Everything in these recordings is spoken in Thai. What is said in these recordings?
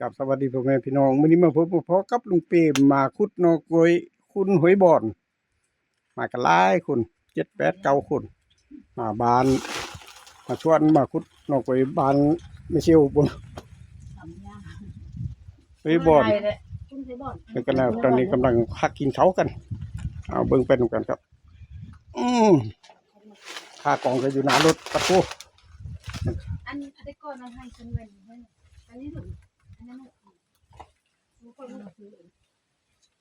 กับสวัสดีพ่อแม่พี่น้องมื้อนี้มาพบพ่อกับลุงเปมมาขุดนอกกอยคุณหอยบอนมากันหลายคนเจ็ดแปดเก้าคนมาบาน มาชวนมาขุดนอกกอยบานไม่เชี่ยวบนหอยบอนเป็นกันแล้วตอนนี้กำลังพักกินเขากัน เอาเบิ่งไปดูกันครับ อืมค่ากองก็อยู่หน้ารถตะโกอันอันนี้ก่อนเราให้ฉันเว้นอันนี้ถูก อันนั้นถูกทุกคนต้องซื้อ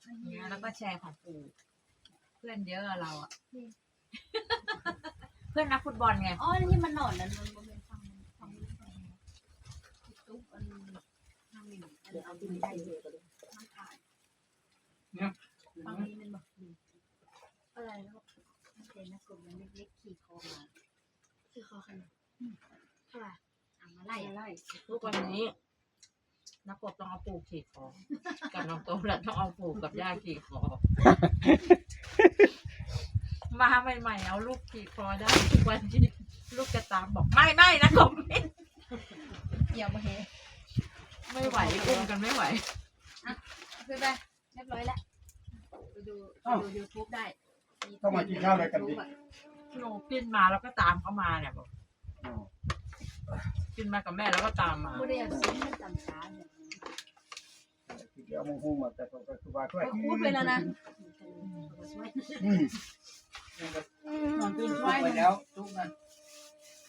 อันนี้เนี่ยแล้วก็แชร์ของปู่เพื่อนเยอะอะเราอะเพื่อนนักฟุตบอลไงอ๋ออันนี้มันหนอนนั่นมันเป็นฟังฟังตุ๊บอันทางนี้อันเอาดินได้เลยมันขายฟังนี้มันบอกอะไรแล้วเห็นนะกลุ่มมันเล็กๆขี่คอมาขี่คอกันเท่าไหร่อะมาไล่ไล่ทุกวันนี้ นักกบต้องเอาปูขี่คอกับน้องโตแล้วต้องเอาปูกับย่าขี่คอมาใหม่ๆเอาลูกขี่คอได้ทุกวันที่ลูกจะตามบอกไม่ไม่นะกบไม่เกี่ยวมาเฮไม่ไหวอุ้มกันไม่ไหวคือไปเรียบร้อยแล้วไปดูไปดูยูทูบได้ต้องมากินข้าวอะไรกันดิ หนูกินมาแล้วก็ตามเขามาเนี่ยบอก กินมากับแม่แล้วก็ตามมาไม่ได้เอาซื้อมันจำช้าเนี่ยเดี๋ยวมึงพูดมาแต่ก็คือว่าช่วยก็พูดไปแล้วนะอืมนอนตื่นไปแล้วทุกนั้น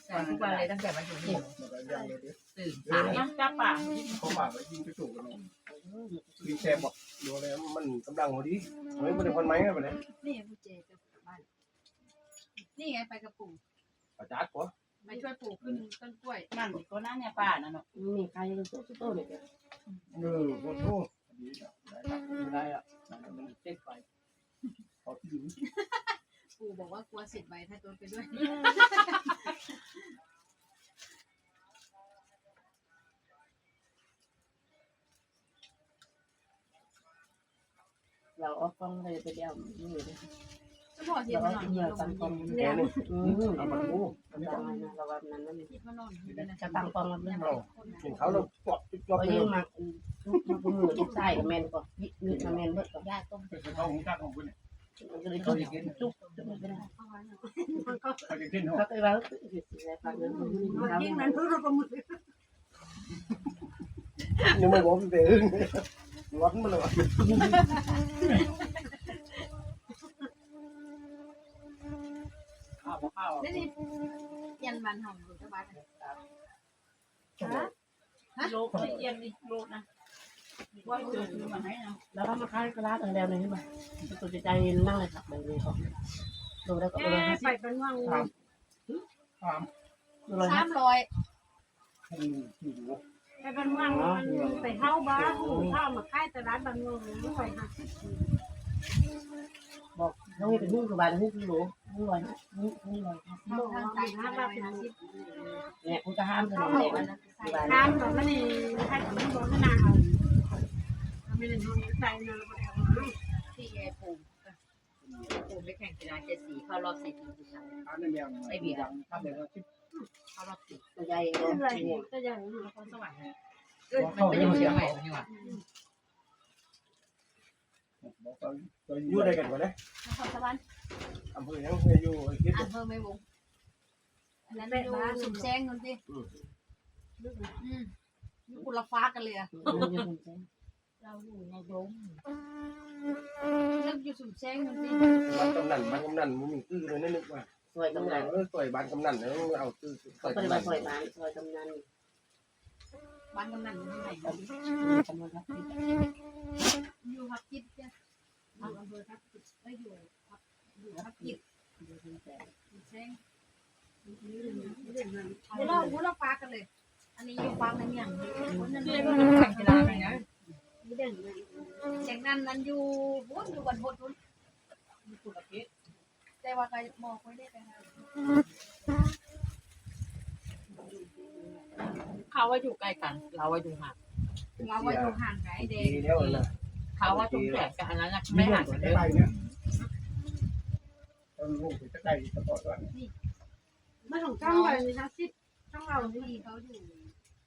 แต่ทุกวันเลยตั้งแต่มาอยู่นี่มันก็ยังเลยดิตื่นสายจ้าป่าเขามาก็ยิงไปสู่กันคือแชร์บอกดูเลยมันกำลังพอดีเฮ้ยมันเป็นคนไหมกันไปเลยนี่ผู้เจจะกลับบ้านนี่ไงไปกับปู่ประจัดกว่า ไปช่วยปู่ขึ้นต้นกล้วย มันก็นั่นเนี่ยป้าน่ะเนาะมีใครรู้ตัวตัวเนี่ยเออโคตรโทษดีนะไม่ได้อะมันเจ็บไปเขาที่อยู่ปู่บอกว่ากลัวสิทธิ์ใบถ้าโดนไปด้วยเราเอากล้องเลยไปเดียวนี่เลย ก็บอกที่เรามันนอาอนเงินี่ตั้งกองเนี่ยอืมเอามาดูอันนี้ตั้งนะเราวันนั้นนั่นที่มันนอนอยู่นจะตั้งกล้องแล้วเนี่ยเห็นเขาเราปลดจุดจเราบไปยืเลมยมามาบุมือที่ใส่กับแมนก็ยิมีมาแมนเบิดก็ญาติต้มเขาของข้าวของคุณเนี่ยมันก็เลยจุกจุกจุกไม่ได้เข้าไว้เนาเขาจะขึ้นห้องเขาเคยว่าสิอะไรฟังนั้นมันยิ่งนั้น nhưng mà bố về hưng lót mà rồi ข้าวข้าวนี่นี่ยันบันหอมอยู่ที่บ้านโลกเย็นนี่โลกนะว่าเจอซื้อมาให้นะแล้วก็มาขายกระลาตั้งแล้วเลยใช่ไหมตัวใจนั่งเลยครับแบบนี้เขาดูแล้วก็ดูแล้วไปเป็นว่างความดูแล้วสามร้อยหูหูไปบ้านว่างมันไปเข้าบ้านหูเข้ามาค่ายตลาดบางเมืองไม่ไหวค่ะบอก น้องเป็นหุ้นกับบานหุ้นกิโลหุ้นลอยหุ้นหุ้นลอยทางใจห้าบาทห้าสิบเนี่ยคุณจะห้ามถนนเลยนะน้ำแบบไม่ได้ให้ถึงบอกขนาดไม่ได้ทำใจนะที่ไอ้ปูปูไปแข่งกีฬาเจ็ดสีเข้ารอบสี่ทีมสุดท้ายอันนี้ยังไอ้บีดังทำแบบว่าคิดเข้ารอบสี่ตัวใหญ่อะไรเนี่ยก็อย่างนครสวรรค์เอ้ยมันเป็นเชียงใหม่นี่หว่า อยู่ได้กันวะเนี่ยนครสวรรค์อำเภอยังอยู่คิดอำเภอไม่วงอันนั้นอยู่สุมแซงนู่นสิอืมอยู่คนละฟ้ากันเลยอะเราอยู่ในดงเรื่องอยู่สุมแซงนู่นสิบ้านกำนันบ้านกำนันมันมีตื้อเลยนึกว่าซอยกำกำนันันนเออต่อยบ้านกำนันแล้วเอาตื้อเขาปฏิบัติซอยบ้านซอยกำนันบ้านกำนันอยู่ที่ไหนกำนันครับอยู่ฮับจิตจ้ะ อยู่อำเภอฮับจิตเอ้ยอยู่ฮับอยู่ฮับจิตสุมแซงเดี๋ยวเราหูเราฟ้ากันเลย อันนี้อยู่ฟ้าในเมียงคนนั้นที่ก็แข่งกีฬาอะไรเงี้ยเสียงนั้นนั้นอยู่หุ้นอยู่บนหดหุ้นแต่ว่าใครมองไม่ได้ไปหาเขาว่าอยู่ใกล้กัน เราว่าอยู่ห่างเราว่าอยู่ห่างไกลเด็ดีกแล้วนะ เขาว่าทุ่งแสงกับอันนั้นไม่ไม่ห่าห่างกันเลได้ยเนี่ยต้องลูกจะใกล้ตลอดวันมาของช่องเรานี่นะสิช่องเราที่นี่เขาอยู่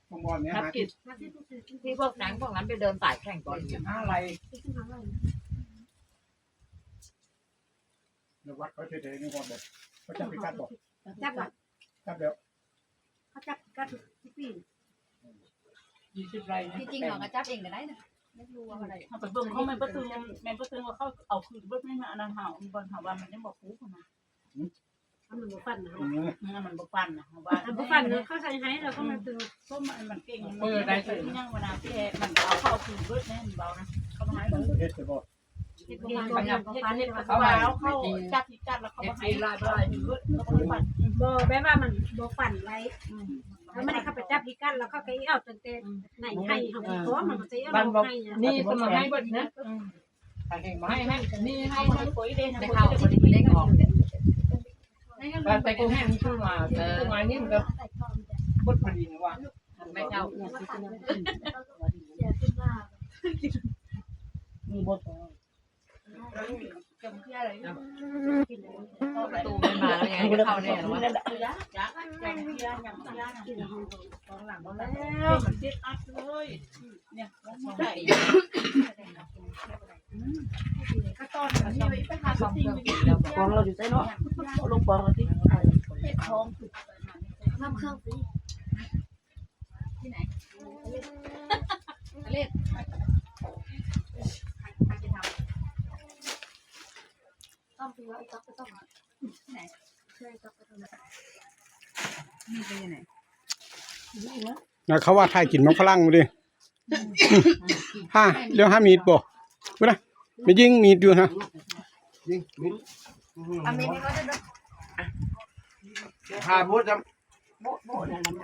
ของบอลเนี่ยนักหากิจที่พวกนั้นพวกนั้นไปเดินสายแข่งก่อนอะไรขึ้นทางเรนวัดเขาเฉยๆนี่ก่อนบอกเขาจะไปกัดบอกจับอะกัดแล้วเขาจับกัดที่ปียี่สิบไรนจริงๆเราก็จับเองก็ได้นะ ไม่รู้ว่าอะไรเขาไปเบิ่งเขาไม่ประตูแม่ประตูว่าเขาเอาคืนเบิ่งไม่มาอันนั้นเห่าบอลเห่าว่ามันยังบอกปุ๊บนะทำมันบุฟันนะอืมมันบอกฟันนะว่าทำบุฟันเขาใส่ให้เราก็มาตึงส้มมันเก่งมันได้ถึงยังเวลาพี่มันเอาเข้าคืนเบิ่งแน่มันเบานะเขาต้องให้เบิ่งเฮ็ดไปบอกเห็ดเก่บุงฟันแบบเฮ็ดเฮ็ดเขาเอาเข้าจับที่จับแล้วเขาให้ลายลายเบิ่งเขาต้องฟันบ่แบบว่ามันบ่ฟันไร แล้วไม่ได้เข้าไปจับที่กันแล้วเขาก็เอาตั้งแต่ไหนให้เขาเพราะมันจะเอาให้นี่ก็มาให้เบิดนะถ้าเห็นมาให้ให้นี่ให้เขาให้ให้ปุ๋ยเด่นได้เข้าคนที่เล็กออกแต่แต่กูให้มันขึ้นมาแต่กูมานี่มันก็บดพอดีนะว่าไม่เข้ามีบท จำเพื่ออะไรประตูไม่มาแล้วยังไงก็เข้าแน่หรอวะยักษ์ยักษ์ยักษ์ยักษ์ยักษ์ยักษ์ตอนหลังแล้วมันเจ็ดอัพเลยเนี่ยมันได้ก็ตอนนี่ไปหาสองเครื่องปองเราอยู่ใต้เนาะลงปองเราที่เห็ดทองน้ำเครื่องสิที่ไหนเล ต้องไปว่าไอ้ต๊อกไปต้องที่ไหนเคยต๊อกไปตรงไหนมีไปยังไงนะเขาว่าถ่ายกินมังฝรั่งมาดิฮ่าเดี๋ยวห้ามีดบ่กูนะไม่ยิงมีดอยู่ฮะอามีนี่ก็จะหาพูดจ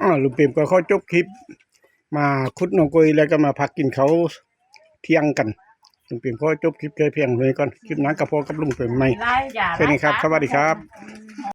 อ๋อลุงเปรมก็เขาจบคลิป มาคุดนองกุยแล้วก็มาพักกินเขาวเที่ยงกัน ลุงเปรมก็จบคลิปแค่เพียงเลยก่อนคลิปนั้นกับพ่อกับลุงเปรมใหม่ไล่อย่าสวัสดีครับสวัสดีครับอืม